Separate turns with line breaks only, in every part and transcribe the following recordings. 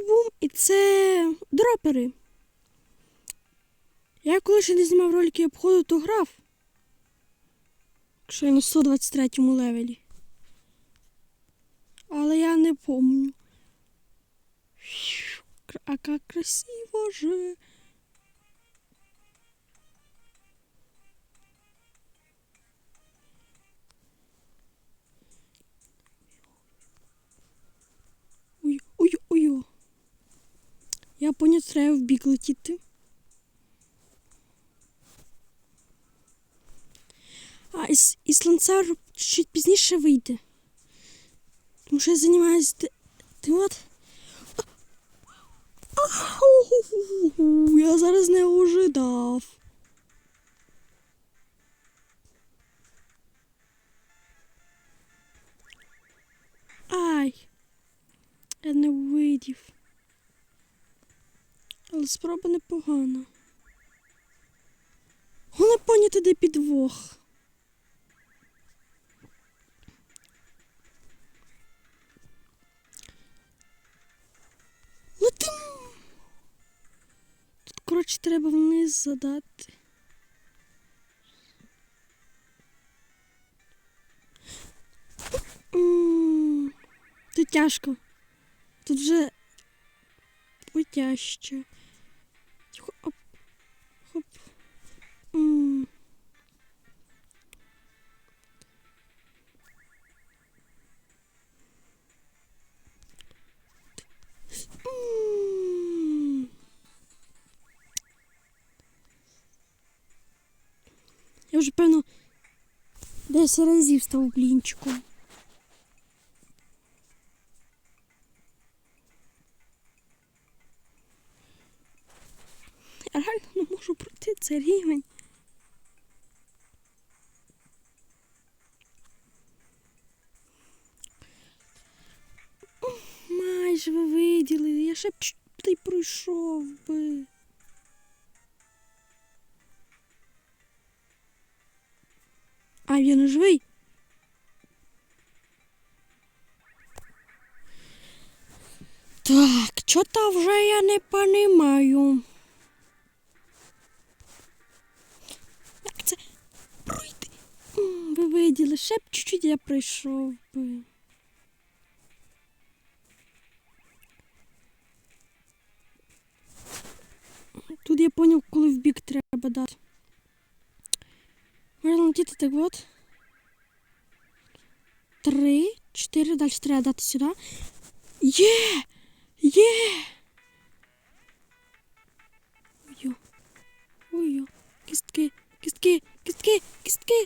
бум, і це дропери. Я коли ще не знімав ролики обходу, то грав. Якщо я на 123 левелі. Але я не помню. А как красиво же. Я поняв, треба в бік летіти. А із, із чуть пізніше вийде. Тому що я займаюся от. Я зараз не ожидав. Ай. Я не видів. Але спроба непогана. Головне поняти, де підвох. Летим! Тут, коротше, треба вниз задати. Тут тяжко. Тут вже потяжче. Вже певно 10 разів став блінчиком. Реально не можу пройти цей рівень. Майже ви виділили, я ще б й пройшов би. А він живий. Так, чого-то вже я не понимаю. Як це пройти? Ви виділи, ще б чуть-чуть я пройшов би. Тут я поняв, коли в бік треба дати. Можна летіти так от. Три, чотири, далі треба дати сюди. Є! Є! Ой-ой. Ой-ой. Кістки, кістки, кістки, кістки.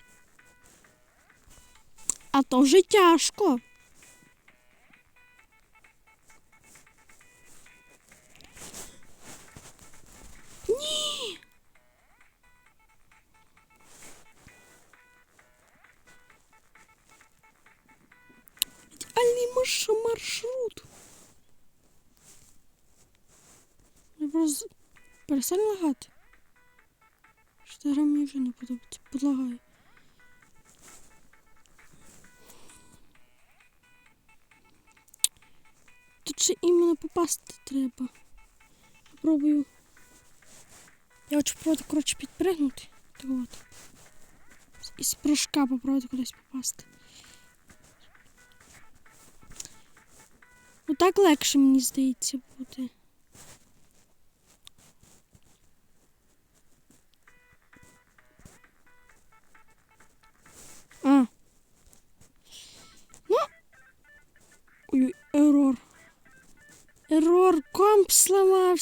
А то вже тяжко. Просто перестань лагати. Що гра мені вже не подобається. Подлагаю. Тут ще іменно попасти треба. Попробую. Я хочу попробувати, коротше, підпригнути. Так от. Із прыжка попробувати кудись попасти. Ну так легше, мені здається, буде.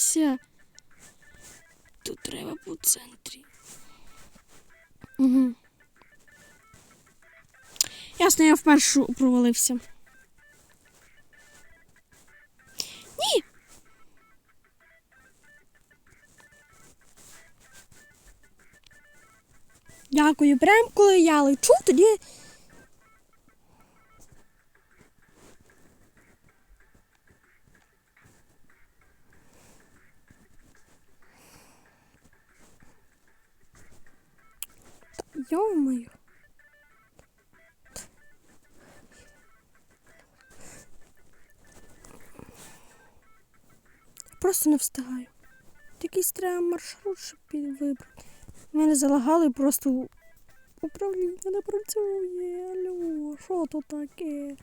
Сламався. Тут треба по центрі. Угу. Ясно, я вперше провалився. Ні. Дякую. Прям коли я лечу, тоді. Йо-моє. просто не встигаю. Якийсь треба маршрут, щоб вибрати. Мене залагали просто управління не працює. Алло, що то таке?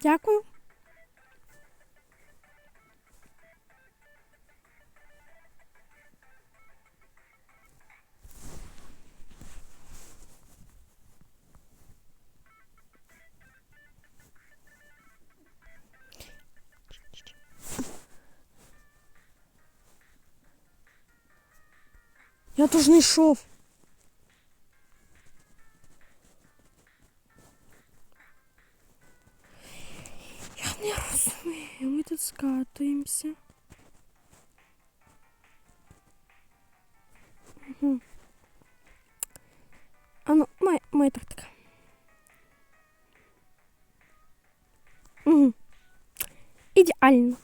Дякую. Я тут не йшов. Скатуємося. Угу. А ну, моя, моя тактика. Угу. Ідеально.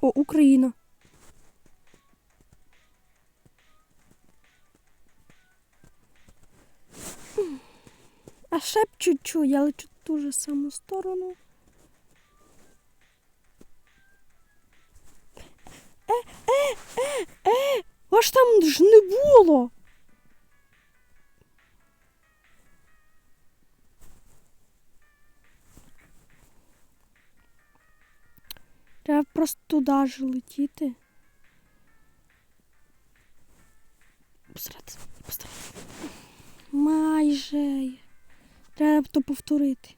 О, Україна. А ще чуть-чуть, я лечу ту же саму сторону. Е, е, е, е, аж там ж не було. Треба просто туди ж летіти. Постаратися, постаратися. Майже. Треба то повторити.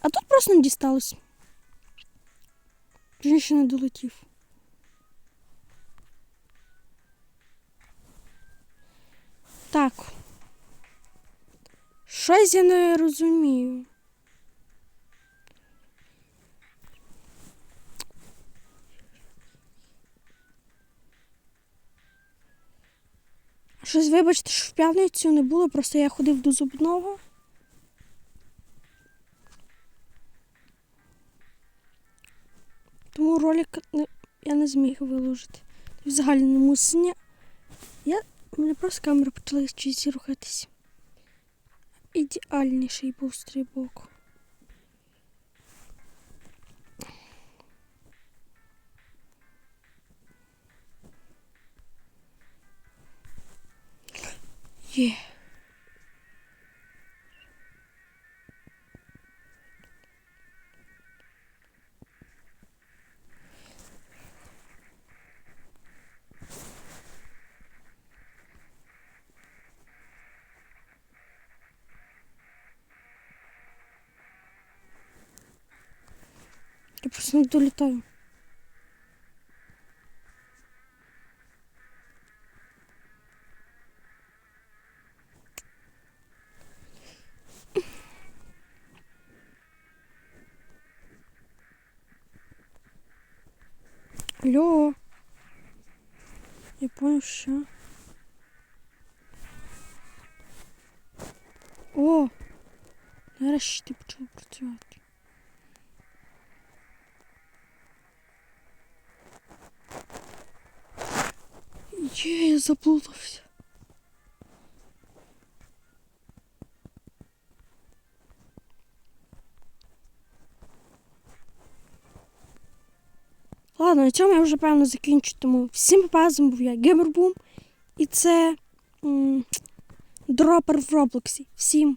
А тут просто не дісталось. Не долетів. Так. Щось я не розумію. Щось, вибачте, що в п'ятницю не було, просто я ходив до зубного. Тому ролик не, я не зміг виложити. Взагалі не мусення. Я, у мене просто камера почала чись рухатись. Ідеальніший був стрибок. Є. Я просто не долітаю. Алло. Я понял, що. О! Нарешті почав працювати. Є, я заплутався. Ладно, на цьому я вже певно закінчу. Тому всім показом був я Геймербум. І це м, дропер в Роблоксі. Всім